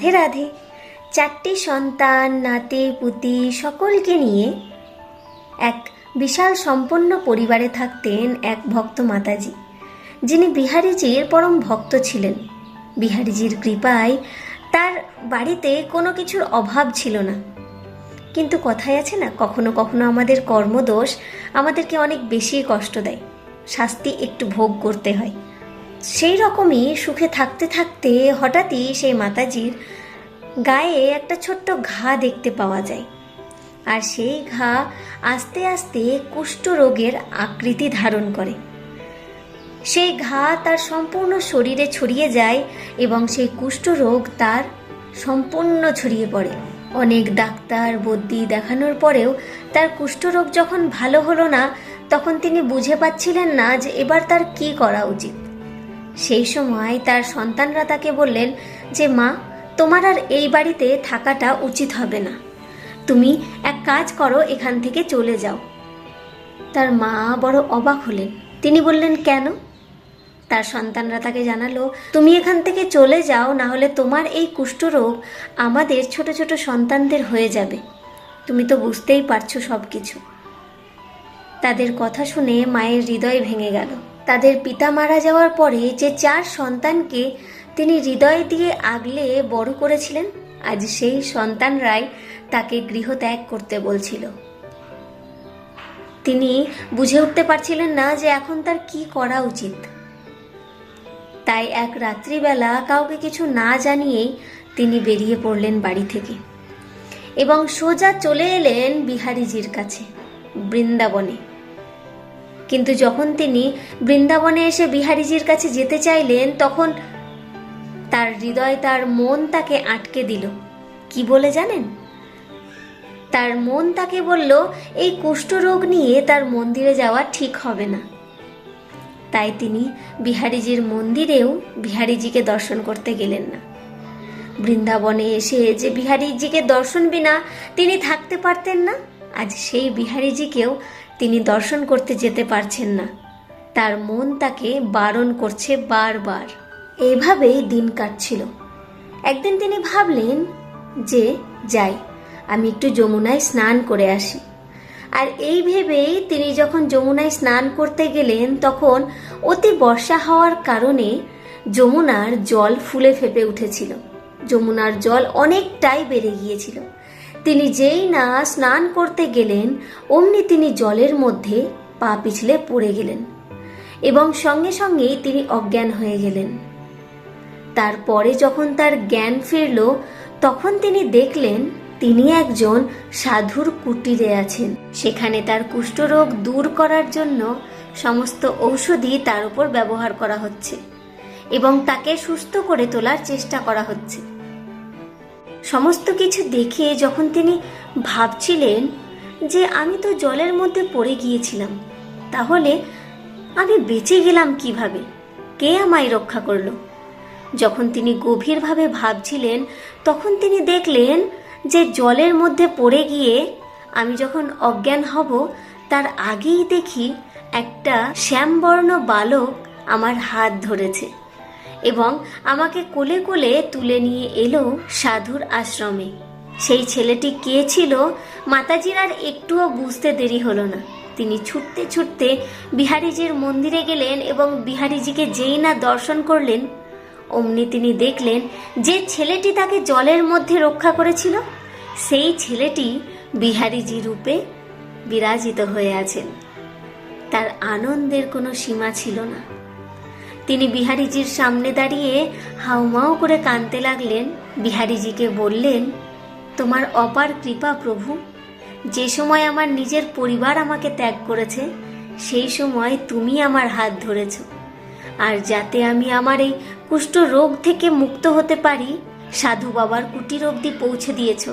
রাধে রাধে। চারটি সন্তান, নাতি, পুতি সকলকে নিয়ে এক বিশাল সম্পন্ন পরিবারে থাকতেন এক ভক্ত মাতাজি, যিনি বিহারীজির পরম ভক্ত ছিলেন। বিহারীজির কৃপায় তার বাড়িতে কোনো কিছুর অভাব ছিল না। কিন্তু কথায় আছে না, কখনো কখনো আমাদের কর্মদোষ আমাদেরকে অনেক বেশি কষ্ট দেয়। শাস্তি একটু ভোগ করতে হয়। সেই রকমই সুখে থাকতে থাকতে হঠাৎই সেই মাতাজির গায়ে একটা ছোট্ট ঘা দেখতে পাওয়া যায়। আর সেই ঘা আস্তে আস্তে কুষ্ঠ রোগের আকৃতি ধারণ করে। সেই ঘা তার সম্পূর্ণ শরীরে ছড়িয়ে যায় এবং সেই কুষ্ঠরোগ তার সম্পূর্ণ ছড়িয়ে পড়ে। অনেক ডাক্তার, বদ্যি দেখানোর পরেও তার কুষ্ঠরোগ যখন ভালো হলো না, তখন তিনি বুঝে পাচ্ছিলেন না যে এবার তার কি করা উচিত। সেই সময় তার সন্তানরা তাকে বললেন যে, মা, তোমার আর এই বাড়িতে থাকাটা উচিত হবে না। তুমি এক কাজ করো, এখান থেকে চলে যাও। তার মা বড় অবাক হলেন। তিনি বললেন, কেন? তার সন্তানরা তাকে জানালো, তুমি এখান থেকে চলে যাও, না হলে তোমার এই কুষ্ঠরোগ আমাদের ছোট ছোট সন্তানদের হয়ে যাবে। তুমি তো বুঝতেই পারছ সব কিছু তাদের কথা শুনে মায়ের হৃদয় ভেঙে গেল। তাদের পিতা মারা যাওয়ার পরে যে চার সন্তানকে তিনি হৃদয় দিয়ে আগলে বড় করেছিলেন, আজ সেই সন্তানরাই তাকে গৃহত্যাগ করতে বলছিল। তিনি বুঝে উঠতে পারছিলেন না যে এখন তার কি করা উচিত। তাই এক রাত্রিবেলা কাউকে কিছু না জানিয়েই তিনি বেরিয়ে পড়লেন বাড়ি থেকে এবং সোজা চলে এলেন বিহারীজির কাছে, বৃন্দাবনে। কিন্তু যখন তিনি বৃন্দাবনে এসে বিহারীজির কাছে যেতে চাইলেন, তখন তার হৃদয়, তার মন তাকে আটকে দিল। কি বলে জানেন? তার মন তাকে বলল, এই কুষ্ঠরোগ নিয়ে তার মন্দিরে যাওয়া ঠিক হবে না। তাই তিনি বিহারীজির মন্দিরেও বিহারীজিকে দর্শন করতে গেলেন না। বৃন্দাবনে এসে যে বিহারীজিকে দর্শন বিনা তিনি থাকতে পারতেন না, আজ সেই বিহারীজিকেও তিনি দর্শন করতে যেতে পারছেন না। তার মন তাকে বারণ করছে বারবার। এইভাবেই দিন কাটছিল। একদিন তিনি ভাবলেন যে, যাই, আমি একটু যমুনায় স্নান করে আসি। আর এই ভেবেই তিনি যখন যমুনায় স্নান করতে গেলেন, তখন অতি বর্ষা হওয়ার কারণে যমুনার জল ফুলে ফেপে উঠেছিল। যমুনার জল অনেকটাই বেড়ে গিয়েছিল। তিনি যেই না স্নান করতে গেলেন, অমনি তিনি জলের মধ্যে পা পিছলে পড়ে গেলেন এবং সঙ্গে সঙ্গেই তিনি অজ্ঞান হয়ে গেলেন। তারপরে যখন তার জ্ঞান ফিরল, তখন তিনি দেখলেন তিনি একজন সাধুর কুটিরে আছেন। সেখানে তার কুষ্ঠরোগ দূর করার জন্য সমস্ত ঔষধি তার উপর ব্যবহার করা হচ্ছে এবং তাকে সুস্থ করে তোলার চেষ্টা করা হচ্ছে। সমস্ত কিছু দেখে যখন তিনি ভাবছিলেন যে আমি তো জলের মধ্যে পড়ে গিয়েছিলাম, তাহলে আমি বেঁচে গেলাম কীভাবে? কে আমায় রক্ষা করল? যখন তিনি গভীরভাবে ভাবছিলেন, তখন তিনি দেখলেন যে জলের মধ্যে পড়ে গিয়ে আমি যখন অজ্ঞান হব, তার আগেই দেখি একটা শ্যামবর্ণ বালক আমার হাত ধরেছে। এবং আমাকে কোলে কোলে তুলে নিয়ে এলো সাধুর আশ্রমে। সেই ছেলেটি কে ছিল মাতাজির আর একটুও বুঝতে দেরি হলো না। তিনি ছুটতে ছুটতে বিহারীজির মন্দিরে গেলেন এবং বিহারিজিকে যেই না দর্শন করলেন, অমনি তিনি দেখলেন যে ছেলেটি তাকে জলের মধ্যে রক্ষা করেছিল। সেই ছেলেটি বিহারিজি রূপে বিরাজিত হয়ে আছেন। তার আনন্দের কোনো সীমা ছিল না। তিনি বিহারীজির সামনে দাঁড়িয়ে হাউমাউ করে কাঁদতে লাগলেন। বিহারীজিকে বললেন, তোমার অপার কৃপা প্রভু। যে সময় আমার নিজের পরিবার আমাকে ত্যাগ করেছে, সেই সময় তুমি আমার হাত ধরেছ। আর যাতে আমি আমার এই কুষ্ঠ রোগ থেকে মুক্ত হতে পারি, সাধু বাবার কুটির অবধি পৌঁছে দিয়েছ,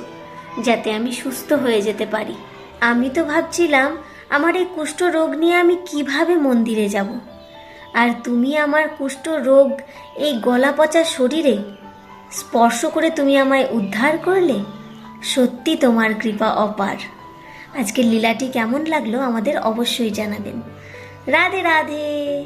যাতে আমি সুস্থ হয়ে যেতে পারি। আমি তো ভাবছিলাম, আমার এই কুষ্ঠ রোগ নিয়ে আমি কীভাবে মন্দিরে যাব? আর তুমি আমার কুষ্ঠ রোগ এই গলা পচা শরীরে স্পর্শ করে তুমি আমায় উদ্ধার করলে? সত্যি তোমার কৃপা অপার। আজকের লীলাটি কেমন লাগল আমাদের অবশ্যই জানাবেন। রাধে রাধে।